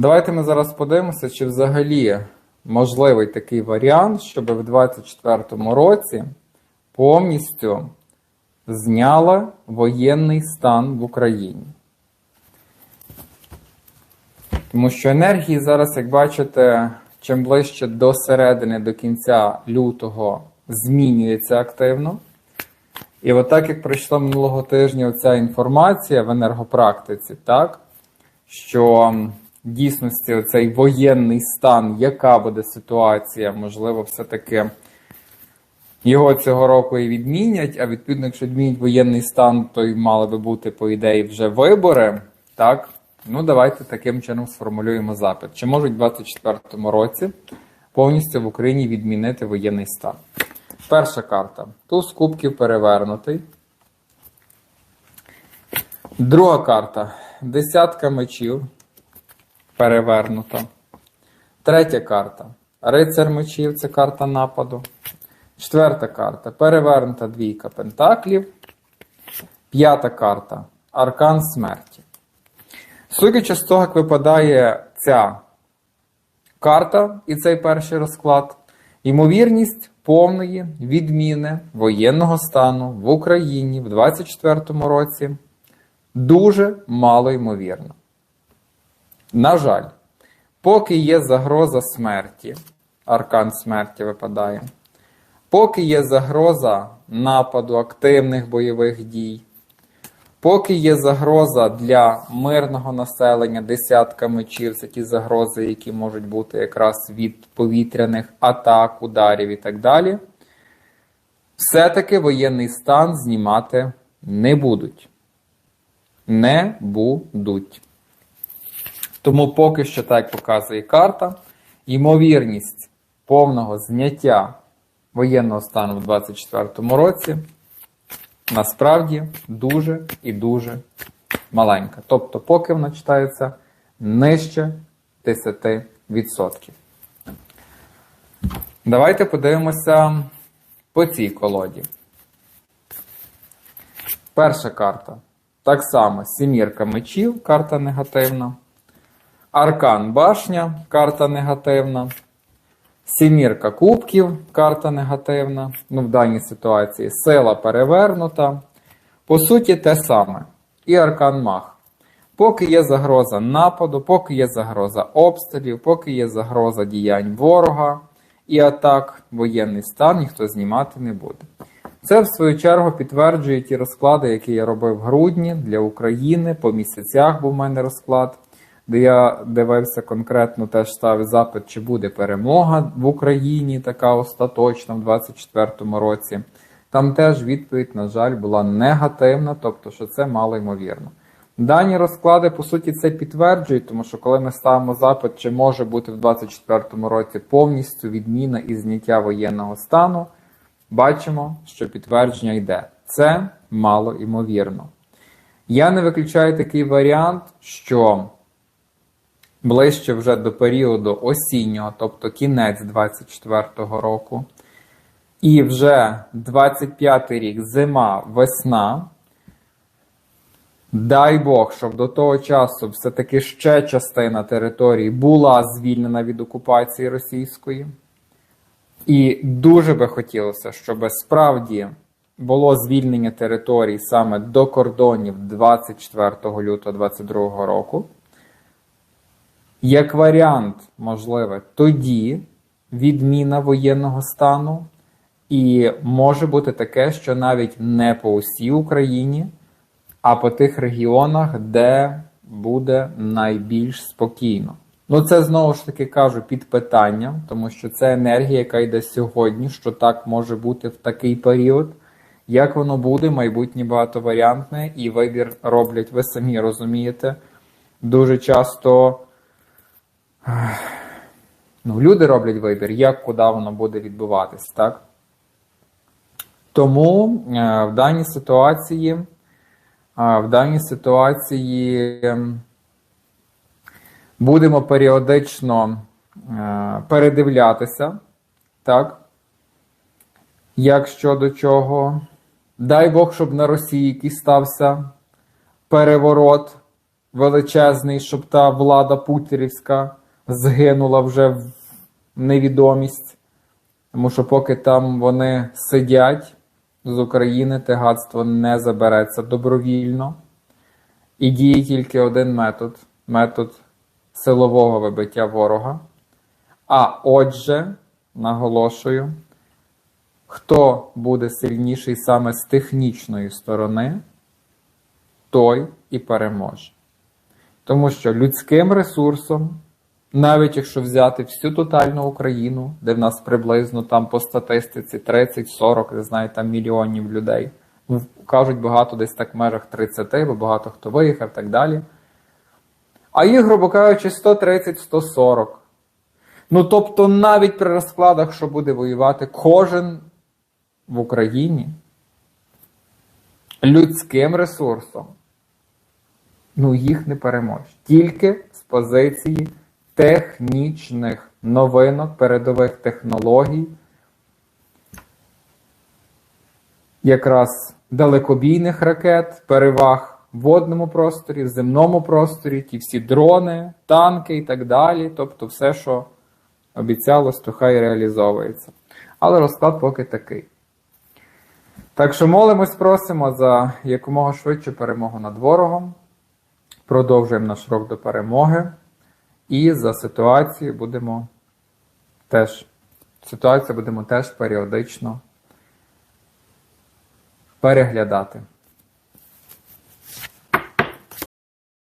Давайте ми зараз подивимося, чи взагалі можливий такий варіант, щоб в 2024 році повністю зняла воєнний стан в Україні. Тому що енергії зараз, як бачите, чим ближче до середини, до кінця лютого змінюється активно. І от як пройшла минулого тижня ця інформація в енергопрактиці, так, що дійсності цей воєнний стан, яка буде ситуація, можливо, все-таки його цього року і відмінять, а відповідно, якщо відмінять воєнний стан, то й мали би бути, по ідеї, вже вибори. Так? Ну, давайте таким чином сформулюємо запит. Чи можуть в 2024 році повністю в Україні відмінити воєнний стан? Перша карта. Туз кубків перевернутий. Друга карта. Десятка мечів перевернута. Третя карта. Рицар мечів це карта нападу. Четверта карта. Перевернута двійка пентаклів. П'ята карта. Аркан смерті. Судячи з того, як випадає ця карта і цей перший розклад, ймовірність повної відміни воєнного стану в Україні в 2024 році дуже мало ймовірно. На жаль, поки є загроза смерті, аркан смерті випадає, поки є загроза нападу активних бойових дій, Поки є загроза для мирного населення, десятка мечів, це ті загрози, які можуть бути якраз від повітряних атак, ударів і так далі, все-таки воєнний стан знімати не будуть. Не будуть. Тому поки що, так як показує карта, ймовірність повного зняття воєнного стану в 2024 році насправді дуже і дуже маленька. Тобто, поки вона читається нижче 10%. Давайте подивимося по цій колоді. Перша карта. Так само сімірка мечів, карта негативна. Аркан башня, карта негативна. Сімірка кубків, карта негативна. Ну, в даній ситуації сила перевернута. По суті, те саме. І аркан мах. Поки є загроза нападу, поки є загроза обстрілів, поки є загроза діянь ворога і атак, воєнний стан ніхто знімати не буде. Це, в свою чергу, підтверджує ті розклади, які я робив в грудні для України. По місяцях був у мене розклад де я дивився конкретно, теж ставив запит, чи буде перемога в Україні така остаточна в 2024 році. Там теж відповідь, на жаль, була негативна, тобто, що це мало ймовірно. Дані розклади, по суті, це підтверджують, тому що коли ми ставимо запит, чи може бути в 2024 році повністю відміна і зняття воєнного стану, бачимо, що підтвердження йде. Це мало ймовірно. Я не виключаю такий варіант, що ближче вже до періоду осіннього, тобто кінець 24-го року, і вже 25-й рік зима, весна. Дай Бог, щоб до того часу все-таки ще частина території була звільнена від окупації російської. І дуже би хотілося, щоб справді було звільнення територій саме до кордонів 24 лютого 2022 року. Як варіант, можливе, тоді відміна воєнного стану, і може бути таке, що навіть не по усій Україні, а по тих регіонах, де буде найбільш спокійно. Ну, це знову ж таки кажу під питанням, тому що це енергія, яка йде сьогодні, що так може бути в такий період. Як воно буде, майбутнє багатоваріантне, і вибір роблять, ви самі розумієте, дуже часто. Ну, люди роблять вибір, як куди воно буде відбуватись, так? Тому е, в даній ситуації, е, в даній ситуації ем, будемо періодично е, передивлятися, так? Як щодо чого. Дай Бог, щоб на Росії якийсь стався переворот величезний, щоб та влада путірівська згинула вже в невідомість. Тому що поки там вони сидять з України, те гадство не забереться добровільно. І діє тільки один метод метод силового вибиття ворога. А отже, наголошую, хто буде сильніший саме з технічної сторони, той і переможе. Тому що людським ресурсом, навіть якщо взяти всю тотальну Україну, де в нас приблизно там по статистиці 30-40, не знаю, там мільйонів людей, кажуть багато десь так в межах 30, бо багато хто виїхав і так далі. А їх, грубо кажучи, 130-140. Ну тобто, навіть при розкладах, що буде воювати, кожен в Україні людським ресурсом, ну їх не переможеш. Тільки з позиції технічних новинок, передових технологій, якраз далекобійних ракет, переваг в водному просторі, в земному просторі, ті всі дрони, танки і так далі. Тобто все, що обіцялось, то хай реалізовується. Але розклад поки такий. Так що молимось, просимо за якомога швидшу перемогу над ворогом. Продовжуємо наш рок до перемоги. І за ситуацію будемо теж ситуацію будемо теж періодично переглядати.